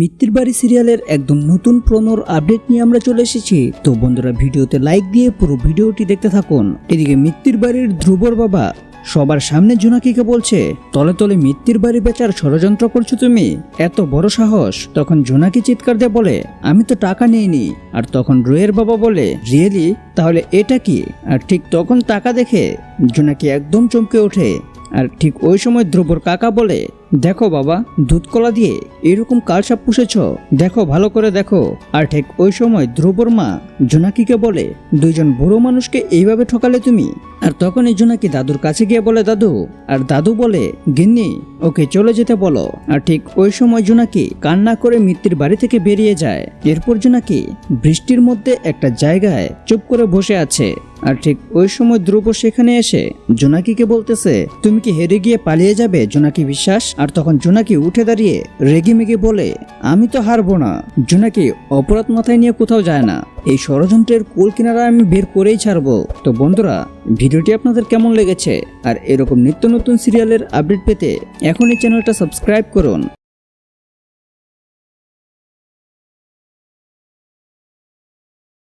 মিত্তির বাড়ি সিরিয়ালের একদম নতুন প্রনোর আপডেট নিয়ে আমরা চলে এসেছি। তো বন্ধুরা, ভিডিওতে লাইক দিয়ে পুরো ভিডিওটি দেখতে থাকুন। এদিকে মিত্তির বাড়ির ধ্রুবর বাবা, সবার সামনে জোনাকিকে বলছে, তলে তলে মিত্তির বাড়ি বেচার ষড়যন্ত্র করছ তুমি? এত বড় সাহস? তখন জোনাকি চিৎকার দিয়ে বলে, আমি তো টাকা নিইনি। আর তখন রুয়ের বাবা বলে, রিয়েলি? তাহলে এটা কি? আর ঠিক তখন টাকা দেখে জোনাকি একদম চমকে ওঠে। আর ঠিক ওই সময় ধ্রুবর কাকা বলে, দেখো বাবা, দুধকলা দিয়ে এরকম কালসাপ পুষেছ? দেখো, ভালো করে দেখো। আর ঠিক ওই সময় ধ্রুবর মা জোনাকিকে বলে, দুইজন বুড়ো মানুষকে এইভাবে ঠকালে তুমি? আর তখন এই জোনাকি দাদুর কাছে গিয়ে বলে, দাদু। আর দাদু বলে, গিন্নি, ওকে চলে যেতে বলো। আর ঠিক ওই সময় জোনাকি কান্না করে মিত্তির বাড়ি থেকে বেরিয়ে যায়। এরপর জোনাকি বৃষ্টির মধ্যে একটা জায়গায় চুপ করে বসে আছে। আর ঠিক ওই সময় ধ্রুব সেখানে এসে জোনাকিকে বলতেছে, তুমি কি হেরে গিয়ে পালিয়ে যাবে, জোনাকি বিশ্বাস? আর তখন জোনাকি উঠে দাঁড়িয়ে রেগে মেগে বলে, আমি তো হারবো না। জোনাকি, অপরাধ মাথায় নিয়ে কোথাও যায় না। এই ষড়যন্ত্রের কুল কিনারা আমি বের করেই ছাড়বো। তো বন্ধুরা, ভিডিওটি আপনাদের কেমন লেগেছে? আর এরকম নিত্য নতুন সিরিয়ালের আপডেট পেতে এখন এই চ্যানেলটা সাবস্ক্রাইব করুন।